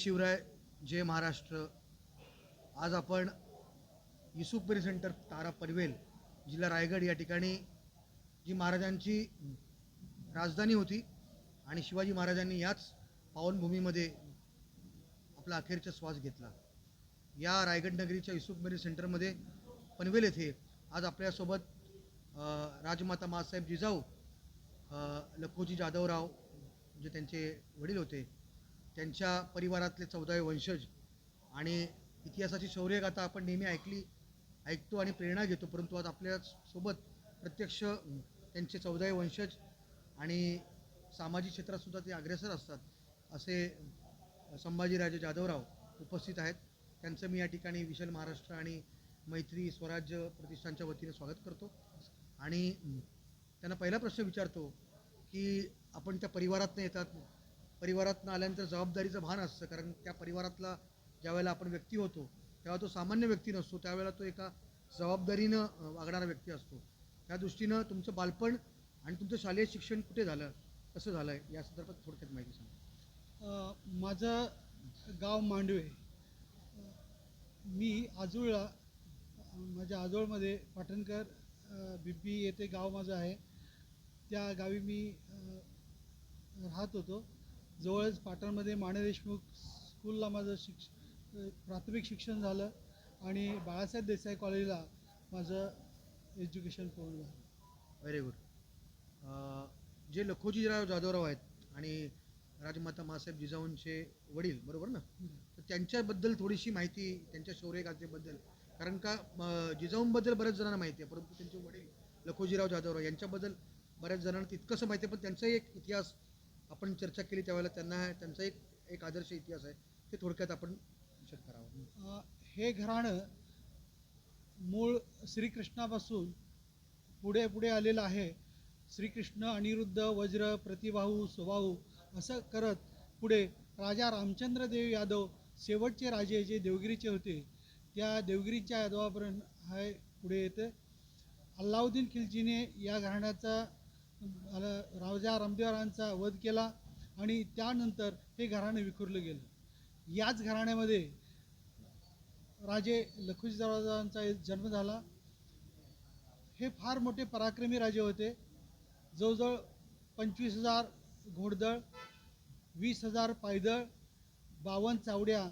शिवराय जय महाराष्ट्र. आज आपण युसुफ पेरी सेंटर तारा पनवेल जिल्हा रायगड या ठिकाणी जी महाराजांची राजधानी होती आणि शिवाजी महाराजांनी याच पावनभूमीमध्ये आपला अखेरचा श्वास घेतला. या रायगड नगरीच्या युसुफ मेरी सेंटरमध्ये पनवेल येथे आज आपल्यासोबत राजमाता मासाहेब जिजाऊ लखोजी जाधवराव जे त्यांचे वडील होते त्यांच्या परिवारातले चौदावे वंशज आणि इतिहासाची शौर्यगाथा आपण नेहमी ऐकली ऐकतो आणि प्रेरणा घेतो. परंतु आज आपल्यासोबत प्रत्यक्ष त्यांचे चौदावे वंशज आणि सामाजिक क्षेत्रातसुद्धा ते अग्रेसर असतात असे संभाजीराजे जाधवराव उपस्थित आहेत. त्यांचं मी या ठिकाणी विशाल महाराष्ट्र आणि मैत्री स्वराज्य प्रतिष्ठानच्या वतीने स्वागत करतो. आणि त्यांना पहिला प्रश्न विचारतो की आपण त्या परिवारातनं येतात? परिवारातनं आल्यानंतर जबाबदारीचं भान असतं. कारण त्या परिवारातला ज्यावेळेला आपण व्यक्ती होतो तेव्हा तो सामान्य व्यक्ती नसतो. त्यावेळेला तो एका जबाबदारीनं वागणारा व्यक्ती असतो. त्या दृष्टीनं तुमचं बालपण आणि तुमचं शालेय शिक्षण कुठे झालं? कसं झालं आहे या संदर्भात थोडक्यात माहिती सांगा. माझं गाव मांडवे. मी आजोळला माझ्या आजोळमध्ये पाटणकर बिब्बी येथे गाव माझं आहे. त्या गावी मी राहत होतो. जवळच पाटणमध्ये माने देशमुख स्कूलला माझं शिक्ष प्राथमिक शिक्षण झालं आणि बाळासाहेब देसाई कॉलेजला माझं एज्युकेशन पूर्ण झालं. व्हेरी गुड जे लखोजीराव जाधवराव आहेत आणि राजमाता मासाहेब जिजाऊंचे वडील बरोबर ना? तर त्यांच्याबद्दल थोडीशी माहिती त्यांच्या शौर्यगाथेबद्दल. कारण का जिजाऊंबद्दल बऱ्याच जणांना माहिती आहे परंतु त्यांचे वडील लखोजीराव जाधवराव यांच्याबद्दल बऱ्याच जणांना तितकंसं माहिती आहे पण त्यांचाही एक इतिहास आपण चर्चा केली त्यावेळेला त्यांना त्यांचा एक एक आदर्श इतिहास आहे ते थोडक्यात आपण करावं. हे घराणं मूळ श्रीकृष्णापासून पुढे पुढे आलेलं आहे. श्रीकृष्ण अनिरुद्ध वज्र प्रतिभाऊ स्वभाऊ असं करत पुढे राजा रामचंद्र देव यादव शेवटचे राजे जे देवगिरीचे होते त्या देवगिरीच्या यादवापर्यंत हाय पुढे येते. अल्लाउद्दीन खिलजीने या घराण्याचा रावजा राजा रामदेवरांचा वध केला आणि त्यानंतर हे घराणं विखुरलं गेलं. याच घराण्यामध्ये राजे लखुजीराजांचा जन्म झाला. हे फार मोठे पराक्रमी राजे होते. जवळजवळ पंचवीस हजार घोडदळ वीस हजार पायदळ बावन्न चावड्या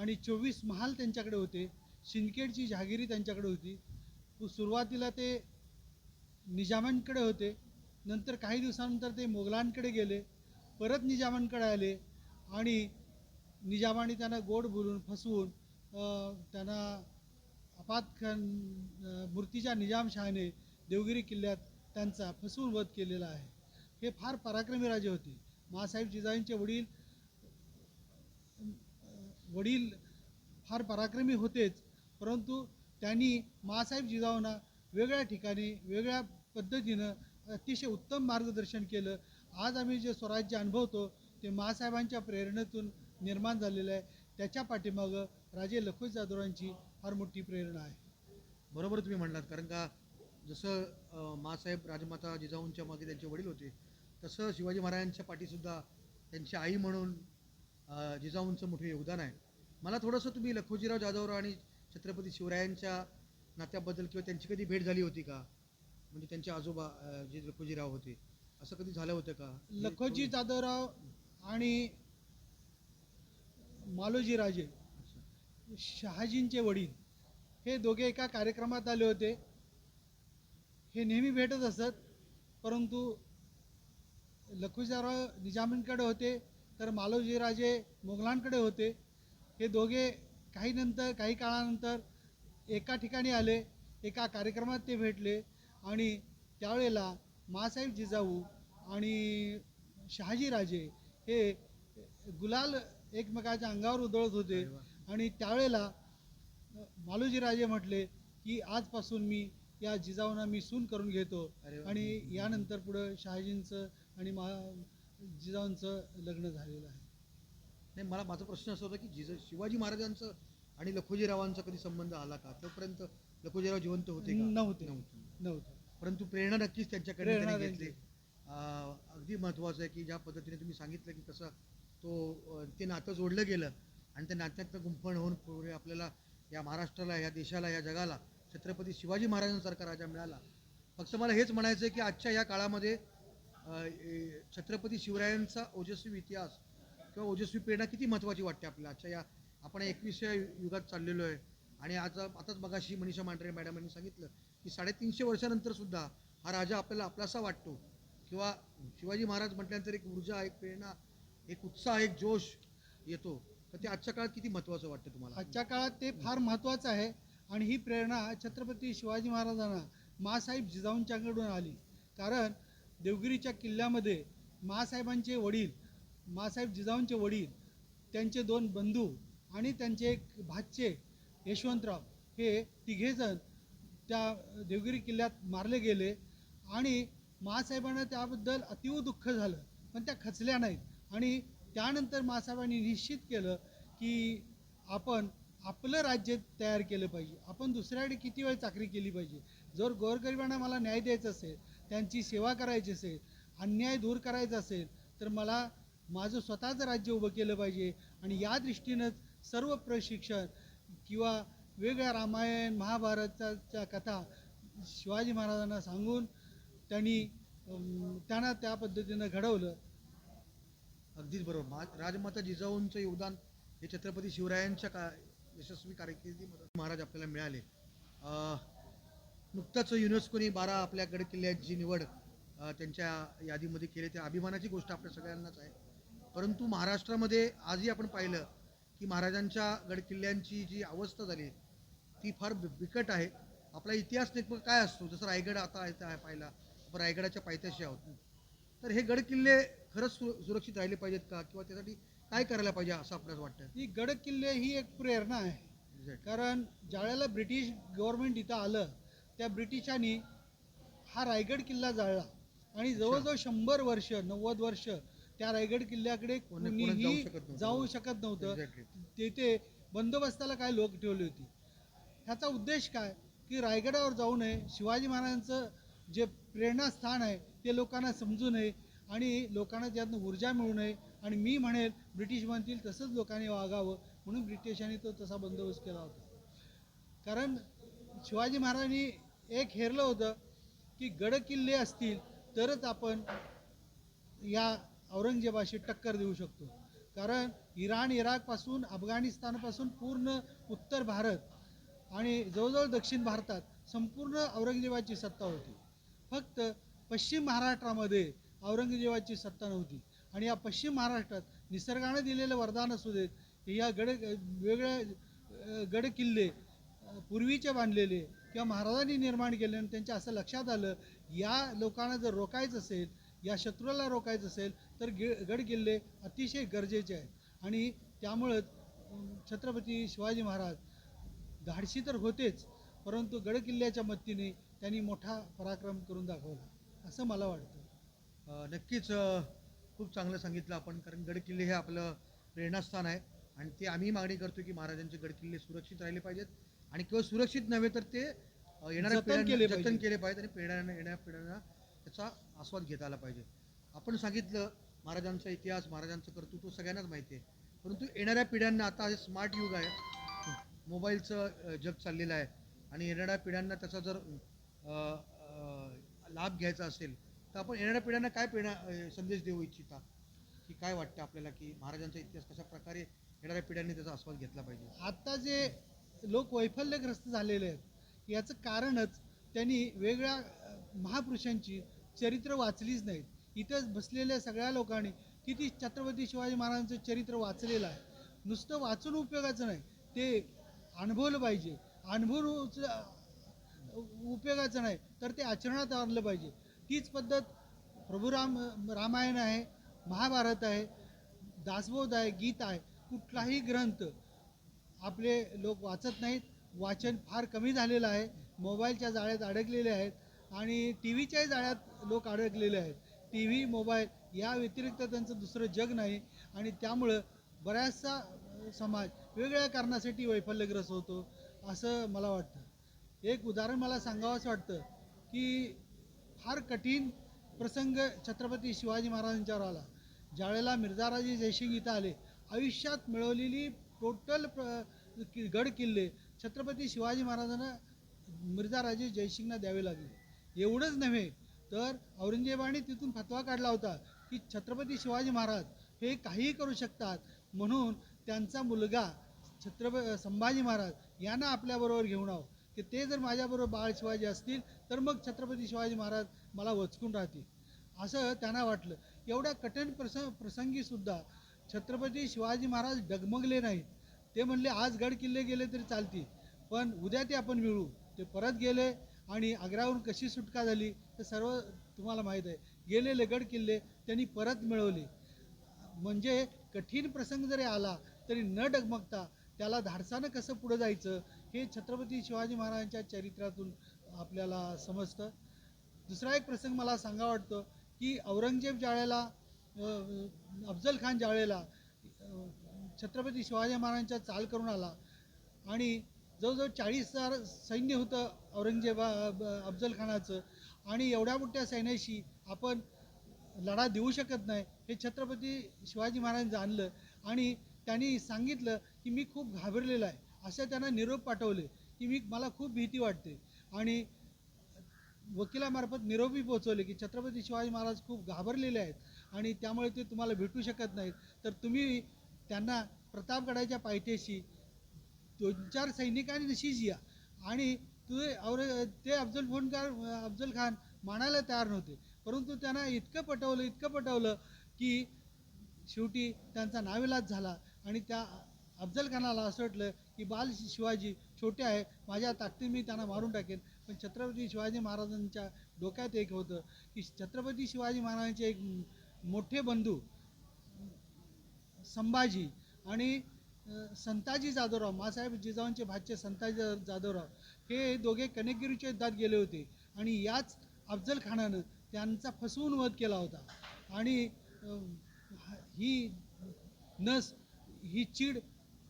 आणि चोवीस महाल त्यांच्याकडे होते. शिंदखेडची जहागिरी त्यांच्याकडे होती. सुरुवातीला ते निजामांकडे होते. नंतर काही दिवसानंतर ते मोगलांकडे गेले परत निजामांकडे आले आणि निजामाने त्यांना गोड बोलून फसवून त्यांना अफात मूर्तीच्या निजामशहाने देवगिरी किल्ल्यात त्यांचा फसवून वध केलेला आहे. हे फार पराक्रमी राजे होते. मासाहेब जिजाईंचे वडील वडील फार पराक्रमी होतेच परंतु त्यांनी मासाहेब जिजाऊंना वेगळ्या ठिकाणी वेगळ्या पद्धतीनं अतिशय उत्तम मार्गदर्शन केलं. आज आम्ही जे स्वराज्य अनुभवतो ते मासाहेबांच्या प्रेरणेतून निर्माण झालेलं आहे. त्याच्या पाठीमागं राजे लखोज जाधवरांची फार मोठी प्रेरणा आहे. बरोबर तुम्ही म्हणलात. कारण का जसं अं, मासाहेब राजमाता जिजाऊंच्या मागे त्यांचे वडील होते तसं शिवाजी महाराजांच्या पाठीसुद्धा त्यांची आई म्हणून जिजाऊंचं मोठं योगदान आहे. मला थोडंसं तुम्ही लखोजीराव जाधवराव आणि छत्रपती शिवरायांच्या नात्याबद्दल किंवा त्यांची कधी भेट झाली होती का? म्हणजे त्यांचे आजोबा जे लखोजीराव होते. असं कधी झालं होतं का? लखोजी जाधवराव आणि मालोजी राजे. शहाजींचे वडील हे दोघे एका कार्यक्रमात आले होते. हे नेहमी भेटत असत परंतु लखुजीराव निजामांकडे होते तर मालोजी राजे मोगलांकडे होते. हे दोघे काही नंतर काही काळानंतर एका ठिकाणी आले एका कार्यक्रमात ते भेटले. आणि त्यावेळेला मासाहेब जिजाऊ आणि शहाजी राजे हे गुलाल एकमेकाच्या अंगावर उधळत होते. आणि त्यावेळेला अ, मालोजी राजे म्हटले की आजपासून मी या जिजाऊंना मी सून करून घेतो. आणि यानंतर पुढं शहाजींचं आणि मा जिजाऊंचं लग्न झालेलं आहे. नाही मला माझा प्रश्न असा होता की जिजा शिवाजी महाराजांचं आणि लखोजीरावांचा कधी संबंध आला का? तोपर्यंत लखोजीराव जिवंत होते नव्हते. नव्हते. नव्हतं. परंतु प्रेरणा नक्कीच त्यांच्याकडे प्रेरणा त्यांनी त्यांची. घेतली. अं, अगदी महत्त्वाचं आहे की ज्या पद्धतीने तुम्ही सांगितलं की कसं तो अ, ते नातं जोडलं गेलं आणि त्या नात्यातनं गुंफण होऊन पुढे आपल्याला या महाराष्ट्राला या देशाला या जगाला छत्रपती शिवाजी महाराजांसारखा राजा मिळाला. फक्त मला हेच म्हणायचं आहे की आजच्या या काळामध्ये अ, ए, छत्रपती शिवरायांचा ओजस्वी इतिहास किंवा ओजस्वी प्रेरणा किती महत्त्वाची वाटते आपल्याला? आजच्या या आपण एकविसव्या युगात चाललेलो आहे आणि आज आताच मगाशी मनीषा मांढरे मॅडमांनी सांगितलं की साडेतीनशे वर्षानंतर सुद्धा हा राजा आपल्याला आपलासा वाटतो. किंवा शिवाजी महाराज म्हटल्यानंतर एक ऊर्जा एक प्रेरणा एक उत्साह एक जोश येतो. तर ते आजच्या काळात किती महत्त्वाचं वाटतं तुम्हाला? आजच्या काळात ते फार महत्त्वाचं आहे. आणि ही प्रेरणा छत्रपती शिवाजी महाराजांना माँसाहेब जिजाऊंच्याकडून आली. कारण देवगिरीच्या किल्ल्यामध्ये माँसाहेबांचे वडील माँसाहेब जिजाऊंचे वडील त्यांचे दोन बंधू आणि त्यांचे एक भाचे यशवंतराव हे तिघेजण त्या देवगिरी किल्ल्यात मारले गेले आणि मासाहेबांना त्याबद्दल अतिव दुःख झालं पण त्या खचल्या नाहीत. आणि त्यानंतर मासाहेबांनी निश्चित केलं की आपण आपलं राज्य तयार केलं पाहिजे. आपण दुसऱ्याकडे किती वेळ चाकरी केली पाहिजे? जर गोरगरिबांना मला न्याय द्यायचा असेल त्यांची सेवा करायची असेल अन्याय दूर करायचा असेल तर मला माझं स्वतःचं राज्य उभं केलं पाहिजे. आणि या दृष्टीनंच सर्व प्रशिक्षण किंवा वेगळ्या रामायण महाभारताच्या कथा शिवाजी महाराजांना सांगून त्यांनी त्यांना त्या पद्धतीनं घडवलं. अगदीच बरोबर. मा राजमाता जिजाऊंचं योगदान हे छत्रपती शिवरायांच्या का यशस्वी कारकिर्दीमध्ये महाराज आपल्याला मिळाले. नुकताच युनेस्कोने बारा आपल्या गड किल्ल्याची निवड त्यांच्या यादीमध्ये केली. त्या अभिमानाची गोष्ट आपल्या सगळ्यांनाच आहे. परंतु महाराष्ट्रामध्ये आजही आपण पाहिलं की महाराजांच्या गडकिल्ल्यांची जी अवस्था झाली ती फार बिकट आहे. आपला इतिहास नेमकं काय असतो? जसं रायगड आता आहे पाहिला आपण रायगडाच्या पायथ्याशी आहोत. तर हे गड किल्ले खरंच सु सुरक्षित राहिले पाहिजेत का? किंवा त्यासाठी काय करायला पाहिजे असं आपल्याला वाटतं ही गड किल्ले ही एक प्रेरणा आहे. कारण ज्यावेळेला ब्रिटिश गव्हर्नमेंट इथं आलं त्या ब्रिटिशांनी हा रायगड किल्ला जाळला. आणि जवळजवळ शंभर वर्ष नव्वद वर्ष त्या रायगड किल्ल्याकडे कोणी- कोणी जाऊ कुणीही शकत नव्हतं. जाऊ शकत नव्हतं. तेथे बंदोबस्ताला काय लोक ठेवली होती? ह्याचा उद्देश काय? की रायगडावर जाऊ नये शिवाजी महाराजांचं जे प्रेरणास्थान आहे ते लोकांना समजू नये आणि लोकांना त्यातनं ऊर्जा मिळू नये. आणि मी म्हणेल ब्रिटिश म्हणतील तसंच लोकांनी वागावं. म्हणून ब्रिटिशांनी तो तसा बंदोबस्त केला होता. कारण शिवाजी महाराजांनी एक हेरलं होतं की गड किल्ले असतील तरच आपण या औरंगजेबाशी टक्कर देऊ शकतो. कारण इराण इराकपासून अफगाणिस्तानपासून पूर्ण उत्तर भारत आणि जवळजवळ दक्षिण भारतात संपूर्ण औरंगजेबाची सत्ता होती. फक्त पश्चिम महाराष्ट्रामध्ये औरंगजेबाची सत्ता नव्हती. आणि या पश्चिम महाराष्ट्रात निसर्गानं दिलेलं वरदान असू देत या गड वेगळ्या गड किल्ले पूर्वीचे बांधलेले किंवा महाराजांनी निर्माण केले आणि त्यांच्या असं लक्षात आलं या लोकांना जर रोखायचं असेल या शत्रूला रोकायचं असेल तर गि गड किल्ले अतिशय गरजेचे आहेत. आणि त्यामुळंच छत्रपती शिवाजी महाराज धाडशी तर होतेच परंतु गड किल्ल्याच्या मदतीने त्यांनी मोठा पराक्रम करून दाखवला असं मला वाटतं नक्कीच खूप चांगलं सांगितलं आपण कारण गडकिल्ले हे आपलं प्रेरणास्थान आहे आणि ते आम्ही मागणी करतो की महाराजांचे गडकिल्ले सुरक्षित राहिले पाहिजेत आणि केवळ सुरक्षित नव्हे तर ते येणाऱ्या जतन पिढ्यांना केले जतन. केले पाहिजेत आणि पिढ्यांना येणाऱ्या पिढ्यांना त्याचा आस्वाद घेता आला पाहिजे आपण सांगितलं महाराजांचा इतिहास महाराजांचं कर्तृत्व सगळ्यांनाच माहिती आहे परंतु येणाऱ्या पिढ्यांना आता हे स्मार्ट युग आहे मोबाईलचं जग चाललेलं आहे. आणि येणाऱ्या पिढ्यांना त्याचा जर लाभ घ्यायचा असेल तर आपण येणाऱ्या पिढ्यांना काय प्रेरणा संदेश देऊ इच्छिता? की काय वाटतं आपल्याला की महाराजांचा इतिहास कशा प्रकारे येणाऱ्या पिढ्यांनी त्याचा आस्वाद घेतला पाहिजे? आता जे लोक वैफल्यग्रस्त झालेले आहेत याचं कारणच त्यांनी वेगळ्या महापुरुषांची चरित्र वाचलीच नाहीत. इथंच बसलेल्या सगळ्या लोकांनी किती छत्रपती शिवाजी महाराजांचं चरित्र वाचलेलं आहे. नुसतं वाचून उपयोगाचं नाही. ते अनुभवलं पाहिजे. अनुभव उपयोगाचं नाही तर ते आचरणात आणलं पाहिजे. तीच पद्धत प्रभुराम रामायण आहे महाभारत आहे दासबोध आहे गीत आहे कुठलाही ग्रंथ आपले लोक वाचत नाहीत. वाचन फार कमी झालेलं आहे. मोबाईलच्या जाळ्यात अडकलेले आहेत आणि टी व्हीच्याही जाळ्यात लोक अडकलेले आहेत. टी व्ही मोबाईल या व्यतिरिक्त त्यांचं दुसरं जग नाही आणि त्यामुळं बऱ्याचसा समाज वेगवेगळ्या कारणासाठी वैफल्यग्रस्त होतो असं मला वाटतं. एक उदाहरण मला सांगावंसं वाटतं की फार कठीण प्रसंग छत्रपती शिवाजी महाराजांच्यावर आला. ज्यावेळेला मिर्झाराजे जयसिंग इथं आले आयुष्यात मिळवलेली टोटल प्र कि- गड किल्ले छत्रपती शिवाजी महाराजांना मिर्झाराजे जयसिंगना द्यावे लागले. एवढंच नव्हे तर औरंगजेबाने तिथून फतवा काढला होता की छत्रपती शिवाजी महाराज हे काहीही करू शकतात म्हणून त्यांचा मुलगा छत्रप संभाजी महाराज यांना आपल्याबरोबर घेऊन आहो. की ते जर माझ्याबरोबर बाळ शिवाजी असतील तर मग छत्रपती शिवाजी महाराज मला वचकून राहतील. असं त्यांना वाटलं. एवढ्या कठीण प्रसंग प्रसंगीसुद्धा छत्रपती शिवाजी महाराज डगमगले नाहीत. ते म्हणले आज गड किल्ले गेले तरी चालतील पण उद्या ते आपण मिळू. ते परत गेले आणि आग्र्यावरून कशी सुटका झाली ते सर्व तुम्हाला माहीत आहे. गेलेले गड किल्ले त्यांनी परत मिळवले. म्हणजे कठीण प्रसंग जरी आला तरी न डगमगता त्याला धाडसानं कसं पुढं जायचं हे छत्रपती शिवाजी महाराजांच्या चरित्रातून आपल्याला समजतं. दुसरा एक प्रसंग मला सांगा वाटतो की औरंगजेब ज्यावेळेला अफजल खान ज्यावेळेला छत्रपती शिवाजी महाराजांच्या चाल करून आला. आणि जवळजवळ चाळीस हजार सैन्य होतं औरंगजेबा अफजल खानाचं. आणि एवढ्या मोठ्या सैन्याशी आपण लढा देऊ शकत नाही हे छत्रपती शिवाजी महाराज जाणलं. आणि त्यांनी सांगितलं की मी खूप घाबरलेला आहे. असं त्यांना निरोप पाठवले की मी मला खूप भीती वाटते. आणि वकिलामार्फत निरोपी पोहोचवले की छत्रपती शिवाजी महाराज खूप घाबरलेले आहेत आणि त्यामुळे ते तुम्हाला भेटू शकत नाहीत. तर तुम्ही त्यांना प्रतापगडाच्या पायथ्याशी दोन चार सैनिकांनी नशीच या. आणि तुझे और ते अफजल फोनकार अफजल खान मानायला तयार नव्हते. परंतु त्यांना इतकं पटवलं इतकं पटवलं की शेवटी त्यांचा नाविलाज झाला. आणि त्या अफजल खानाला असं वाटलं की बाल शिवाजी छोटे आहे माझ्या ताकदीने मी त्यांना मारून टाकेन. पण छत्रपती शिवाजी महाराजांच्या डोक्यात एक होतं की छत्रपती शिवाजी महाराजांचे एक मोठे बंधू संभाजी आणि संताजी जाधवराव मासाहेब जिजाऊंचे भाचे संताजी जाधवराव हे दोघे कनेकगिरीच्या युद्धात गेले होते. आणि याच अफजल खानानं त्यांचा फसवून वध केला होता. आणि ही नस ही चीड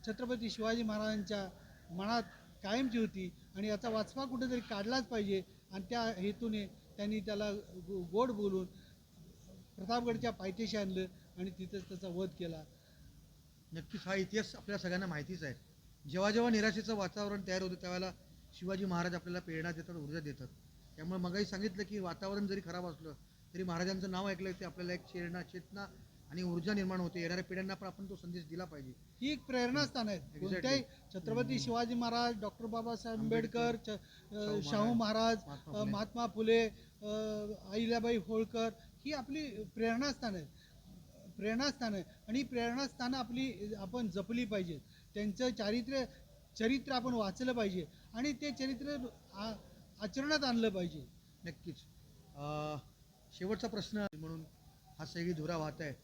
छत्रपती शिवाजी महाराजांच्या मनात कायमची होती आणि याचा वाचपा कुठेतरी काढलाच पाहिजे आणि त्या हेतूने त्यांनी त्याला गो- गोड बोलून प्रतापगडच्या पायथ्याशी आणलं आणि तिथंच त्याचा वध केला. नक्कीच हा इतिहास आपल्या सगळ्यांना माहितीच आहे. जेव्हा जेव्हा निराशेचं वातावरण तयार होतं त्यावेळेला शिवाजी महाराज आपल्याला प्रेरणा देतात ऊर्जा देतात. त्यामुळे मगाही सांगितलं की वातावरण जरी खराब असलं तरी महाराजांचं नाव ऐकलं ते आपल्याला एक चेरणा चेतना आणि ऊर्जा निर्माण होते. येणाऱ्या पिढ्यांना पण आपण तो संदेश दिला पाहिजे. ही एक प्रेरणास्थान आहे. कोणत्याही छत्रपती शिवाजी महाराज डॉक्टर बाबासाहेब आंबेडकर शाहू महाराज महात्मा फुले. अहिल्याबाई होळकर ही आपली प्रेरणास्थान आहे. प्रेरणास्थान आहे. आणि ही प्रेरणास्थानं आपली आपण जपली पाहिजेत त्यांचं चारित्र्य चरित्र आपण वाचलं पाहिजे. आणि ते चरित्र आचरणात आणलं पाहिजे. नक्कीच. शेवटचा प्रश्न म्हणून हा सगळी धुरा वाहत आहे.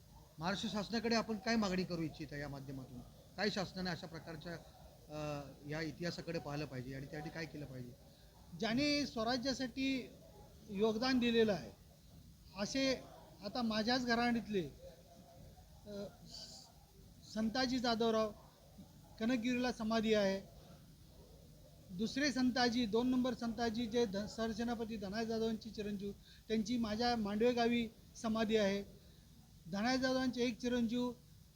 महाराष्ट्र शासनाकडे आपण काय मागणी करू इच्छित आहे या माध्यमातून? काय शासनाने अशा प्रकारच्या या इतिहासाकडे पाहिलं पाहिजे आणि त्यासाठी काय केलं पाहिजे? ज्याने स्वराज्यासाठी योगदान दिलेलं आहे असे आता माझ्याच घराणीतले संताजी जाधवराव कनकगिरीला समाधी आहे. दुसरे संताजी दोन नंबर संताजी जे ध सरसेनापती धनाय जाधवांची चिरंजीव त्यांची माझ्या मांडवे गावी समाधी आहे. धनाय जाधवांचे एक चिरंजीव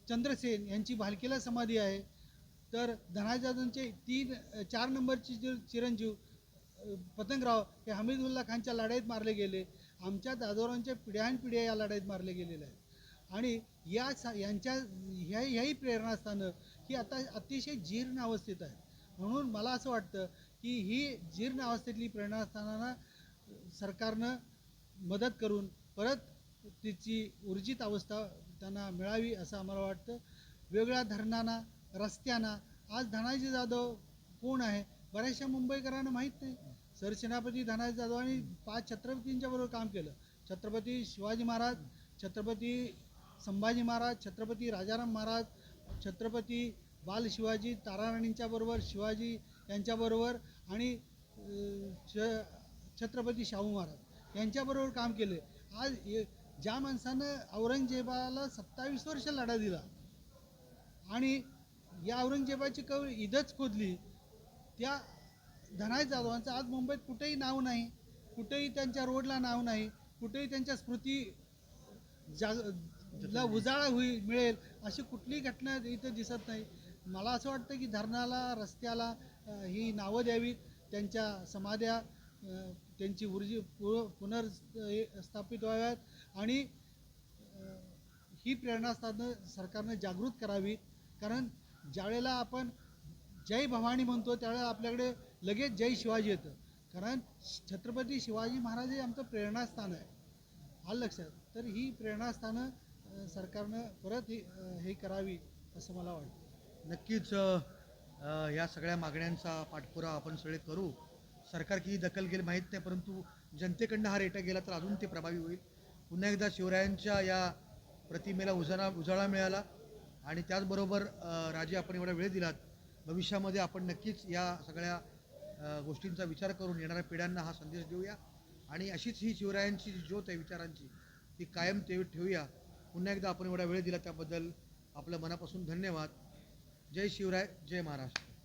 चंद्रसेन यांची भालकीला समाधी आहे. तर धनाय जाधवांचे तीन चार नंबरचे जे चिरंजीव पतंगराव हे हमीदुल्ला खानच्या लढाईत मारले गेले. आमच्या दादोरांच्या पिढ्यानपिढ्या या लढाईत मारले गेलेले आहेत. आणि या सा यांच्या ह्या ह्याही प्रेरणास्थानं ही आता अतिशय जीर्ण अवस्थेत आहेत म्हणून मला असं वाटतं की ही जीर्ण अवस्थेतली प्रेरणास्थानांना सरकारनं मदत करून परत तिची ऊर्जित अवस्था त्यांना मिळावी असं आम्हाला वाटतं. वेगळ्या धरणांना रस्त्यांना आज धनाजी जाधव कोण आहे? बऱ्याचशा मुंबईकरांना माहीत नाही. सरसेनापती धनाजी जाधव आणि पाच छत्रपतींच्या बरोबर काम केलं. छत्रपती शिवाजी महाराज छत्रपती संभाजी महाराज छत्रपती राजाराम महाराज छत्रपती बाल शिवाजी ताराराणींच्या बरोबर शिवाजी यांच्याबरोबर आणि छ छत्रपती शाहू महाराज यांच्याबरोबर काम केले. आज ज्या माणसानं औरंगजेबाला सत्तावीस वर्ष लढा दिला आणि या औरंगजेबाची कव ईदच खोदली त्या धनाय जाधवांचं आज मुंबईत कुठेही नाव नाही कुठेही त्यांच्या रोडला नाव नाही कुठेही त्यांच्या स्मृती जाग ला उजाळा होईल मिळेल अशी कुठलीही घटना इथं दिसत नाही. मला असं वाटतं की धरणाला रस्त्याला ही नावं द्यावीत त्यांच्या समाध्या त्यांची ऊर्जी पु पुनर्स्थापित व्हाव्यात आणि ही प्रेरणास्थानं सरकारनं जागृत करावी. कारण ज्यावेळेला आपण जय भवानी म्हणतो त्यावेळेला आपल्याकडे लगेच जय शिवाजी येतं. कारण छत्रपती शिवाजी महाराज हे आमचं प्रेरणास्थान आहे. आलं लक्षात? तर ही प्रेरणास्थानं सरकारनं परत ही हे करावी असं मला वाटतं. नक्कीच या सगळ्या मागण्यांचा पाठपुरा आपण सगळे करू. सरकार किती दखल घेईल माहीत नाही परंतु जनतेकडनं हा रेटा गेला तर अजून ते प्रभावी होईल. पुन्हा एकदा शिवरायांच्या या प्रतिमेला उजाळा उजाळा मिळाला. आणि त्याचबरोबर राजे आपण एवढा वेळ दिलात भविष्यामध्ये आपण नक्कीच या सगळ्या गोष्टींचा विचार करून येणाऱ्या पिढ्यांना हा संदेश देऊया. आणि अशीच ही शिवरायांची जी ज्योत आहे विचारांची ती कायम ते ठेवूया. पुन्हा एकदा आपण एवढा वेळ दिला त्याबद्दल आपलं मनापासून धन्यवाद. जय शिवराय जय महाराष्ट्र.